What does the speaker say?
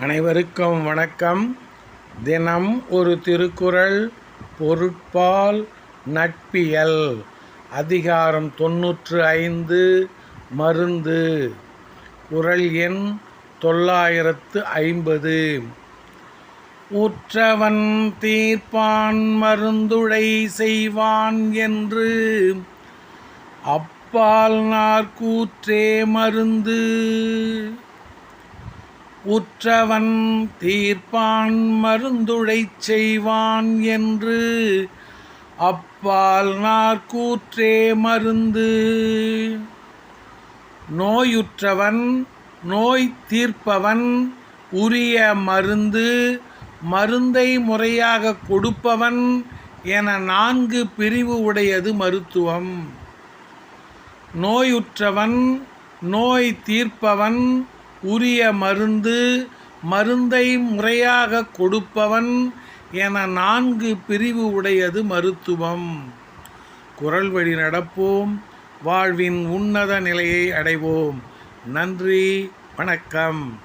அனைவருக்கும் வணக்கம். தினம் ஒரு திருக்குறள் பொருட்பால் நட்பியல். அதிகாரம் தொன்னூற்று ஐந்து மருந்து. குரல் எண் தொள்ளாயிரத்து ஐம்பது. உற்றவன் தீர்ப்பான் மருந்துடை செய்வான் என்று. அப்பால் நாற்கூற்றே மருந்து. உற்றவன் தீர்ப்பான் மருந்துழைச் செய்வான் என்று அப்பால் நாற்கூற்றே மருந்து. நோயுற்றவன் நோய் தீர்ப்பவன் உரிய மருந்து மருந்தை முறையாக கொடுப்பவன் என நான்கு பிரிவு உடையது மருத்துவம். நோயுற்றவன் நோய் தீர்ப்பவன் உரிய மருந்து மருந்தை முறையாக கொடுப்பவன் என நான்கு பிரிவு உடையது மருத்துவம். குரல் வழி நடப்போம். வாழ்வின் உன்னத நிலையை அடைவோம். நன்றி. வணக்கம்.